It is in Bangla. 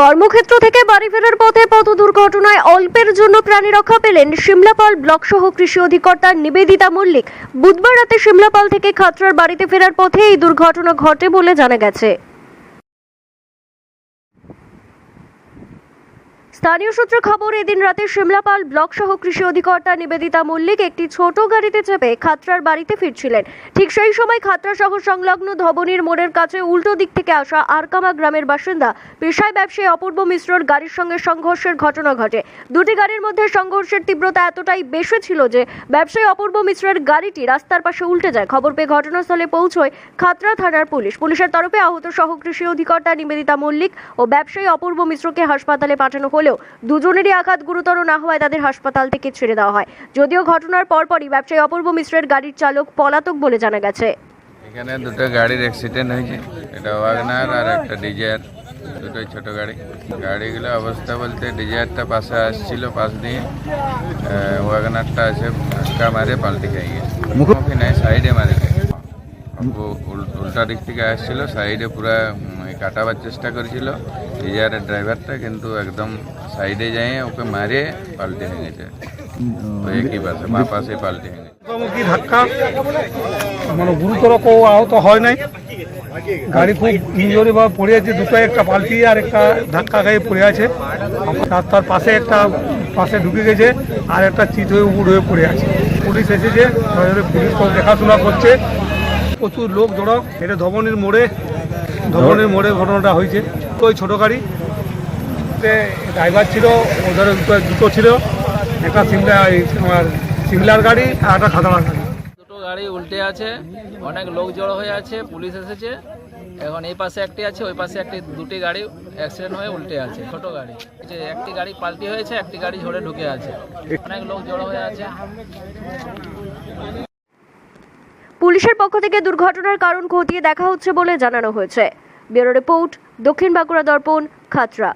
কর্মক্ষেত্র থেকে বাড়ি ফেরার পথে পথ দুর্ঘটনায় অল্পের জন্য প্রাণী রক্ষা পেলেন সিমলাপাল ব্লক সহ কৃষি অধিকর্তা নিবেদিতা মল্লিক। বুধবার রাতে সিমলাপাল থেকে খাতড়ার বাড়িতে ফেরার পথে এই দুর্ঘটনা ঘটে বলে জানা গেছে। স্থানীয় সূত্রে খবর, এদিন রাতে সিমলাপাল ব্লক সহ কৃষি অধিকর্তা নিবেদিতা মল্লিক একটি ছোট গাড়িতে চেপে খাতড়ার বাড়িতে ফিরছিলেন। ঠিক সেই সময় খাতড়া শহর সংলগ্ন ধবনীর মোড়ের কাছে উল্টো দিক থেকে আসা আরকামা গ্রামের বাসিন্দা পেশায় ব্যবসায়ী অপূর্ব মিশ্রর গাড়ির সঙ্গে সংঘর্ষের ঘটনা ঘটে। দুটি গাড়ির মধ্যে সংঘর্ষের তীব্রতা এতটাই বেশি ছিল যে ব্যবসায়ী অপূর্ব মিশ্রের গাড়িটি রাস্তার পাশে উল্টে যায়। খবর পেয়ে ঘটনাস্থলে পৌঁছয় খাতড়া থানার পুলিশ। পুলিশের তরফে আহত সহ কৃষি অধিকর্তা নিবেদিতা মল্লিক ও ব্যবসায়ী অপূর্ব মিশ্রকে হাসপাতালে পাঠানো হলেও দুজনেরই আঘাত গুরুতর না হওয়ায় তাদের হাসপাতাল থেকে ছেড়ে দেওয়া হয়। যদিও ঘটনার পরপরই ব্যবসায়ী অপূর্ব মিশ্রের গাড়ির চালক পলাতক বলে জানা গেছে। এখানে দুটো গাড়ির অ্যাক্সিডেন্ট হয়েছে। এটা ওয়াগনার আর একটা ডিজায়ার দুটোই ছোট গাড়ি। গাড়িগুলো অবস্থা বলতে ডিজায়ারটা পাশে আসছিল পাশ দিয়ে আহ, ওয়াগনারটা আছে ধাক্কা মারে পাল্টে খেয়ে গেছে। মুখোমুখি নেই সাইডে মারে। উল্টা দিক থেকে আসছিল সাইডে পুরা কাটাবার চেষ্টা করেছিল। ডিজায়ারের ড্রাইভারটা কিন্তু একদম সাইডে যাই ওকে মারে পাল্টে গেছে একই পাশে মা পাশে পাল্টে ধাক্কা। মানে গুরুতর আহত হয় নাই। গাড়ি বা পড়ে আছে দুটো একটা আর একটা ধাক্কা পড়ে আছে। রাস্তার পাশে একটা পাশে ঢুকে গেছে আর একটা হয়ে হয়ে পড়ে আছে। পুলিশ এসেছে পুলিশ দেখাশোনা করছে। প্রচুর লোক জড়ো, এটা ধবনের মোড়ে। ধবনের মোড়ে ঘটনাটা হয়েছে। তো ওই ছোটো গাড়ি ড্রাইভার ছিল ওদের দুটো ছিল। একটা সিমলা তোমার সিমলার গাড়ি আর একটা খাতাড়ার গাড়ি। দুটো গাড়ি উল্টে আছে, অনেক লোক জড়ো হয়ে আছে, পুলিশ এসেছে। এখন এই পাশে একটি আছে, ওই পাশে একটি, দুটি গাড়ি অ্যাক্সিডেন্ট হয়ে উল্টে আছে, ছোট গাড়ি। যে একটি গাড়ি পাল্টি হয়েছে, একটি গাড়ি ঝরে ঢুকে আছে। অনেক লোক জড়ো হয়ে আছে। পুলিশের পক্ষ থেকে দুর্ঘটনার কারণ খতিয়ে দেখা হচ্ছে বলে জানানো হয়েছে। ব্যুরো রিপোর্ট দক্ষিণ বাঁকুড়া দর্পণ খাতড়া